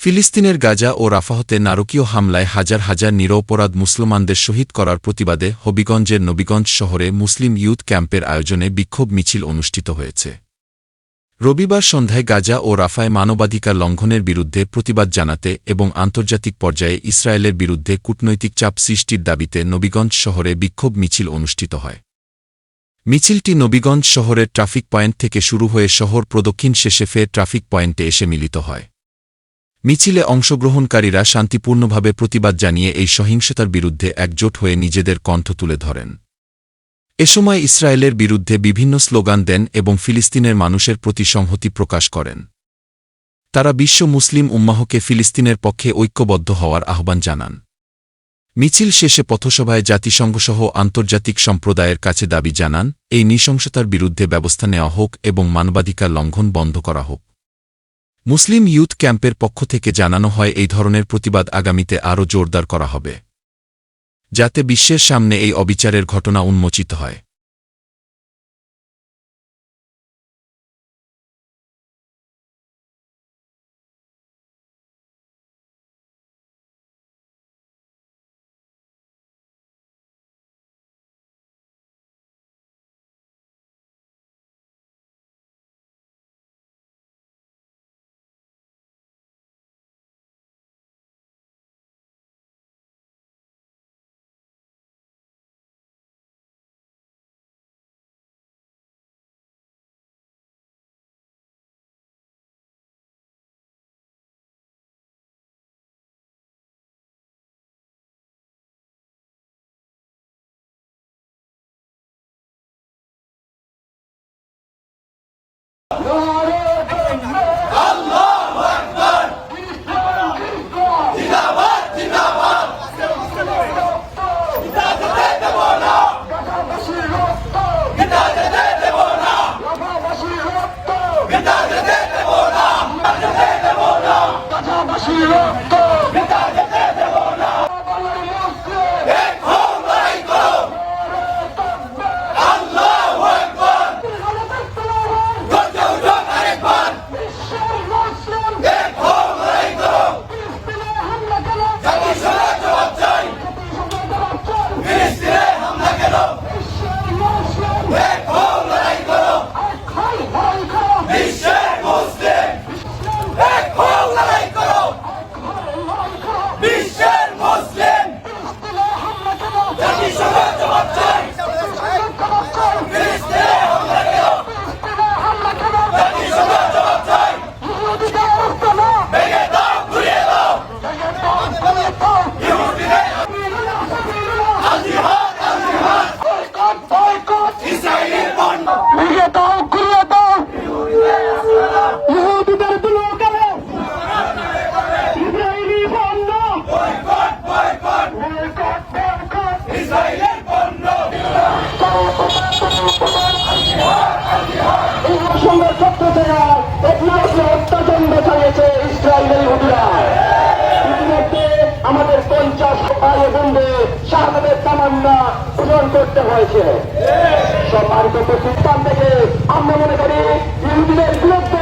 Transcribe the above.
ফিলিস্তিনের গাজা ও রাফাহতে নারকীয় হামলায় হাজার হাজার নিরপরাধ মুসলমানদের শহীদ করার প্রতিবাদে হবিগঞ্জের নবীগঞ্জ শহরে মুসলিম ইউথ ক্যাম্পের আয়োজনে বিক্ষোভ মিছিল অনুষ্ঠিত হয়েছে। রবিবার সন্ধ্যায় গাজা ও রাফায় মানবাধিকার লঙ্ঘনের বিরুদ্ধে প্রতিবাদ জানাতে এবং আন্তর্জাতিক পর্যায়ে ইসরায়েলের বিরুদ্ধে কূটনৈতিক চাপ সৃষ্টির দাবিতে নবীগঞ্জ শহরে বিক্ষোভ মিছিল অনুষ্ঠিত হয়। মিছিলটি নবীগঞ্জ শহরের ট্রাফিক পয়েন্ট থেকে শুরু হয়ে শহর প্রদক্ষিণ শেষে ফের ট্রাফিক পয়েন্টে এসে মিলিত হয়। মিছিলে অংশগ্রহণকারীরা শান্তিপূর্ণভাবে প্রতিবাদ জানিয়ে এই সহিংসতার বিরুদ্ধে একজোট হয়ে নিজেদের কণ্ঠ তুলে ধরেন। এ সময় ইসরায়েলের বিরুদ্ধে বিভিন্ন স্লোগান দেন এবং ফিলিস্তিনের মানুষের প্রতি সংহতি প্রকাশ করেন। তারা বিশ্ব মুসলিম উম্মাহকে ফিলিস্তিনের পক্ষে ঐক্যবদ্ধ হওয়ার আহ্বান জানান। মিছিল শেষে পথসভায় জাতিসংঘসহ আন্তর্জাতিক সম্প্রদায়ের কাছে দাবি জানান, এই নৃশংসতার বিরুদ্ধে ব্যবস্থা নেওয়া হোক এবং মানবাধিকার লঙ্ঘন বন্ধ করা হোক। মুসলিম ইউথ ক্যাম্পের পক্ষ থেকে জানানো হয়, এই ধরনের প্রতিবাদ আগামীতে আরও জোরদার করা হবে, যাতে বিশ্বের সামনে এই অবিচারের ঘটনা উন্মোচিত হয়। Go! একমাত্র অত্যাচন্ড চালিয়েছে ইসরায়েলের হুদুরা ইতিমধ্যে আমাদের পঞ্চাশ ভাই বন্ধে শাহাদের তামান্না পূরণ করতে হয়েছে। সম্মানিত প্রতিষ্ঠান থেকে আমরা মনে করি, ইহুদিদের বিরুদ্ধে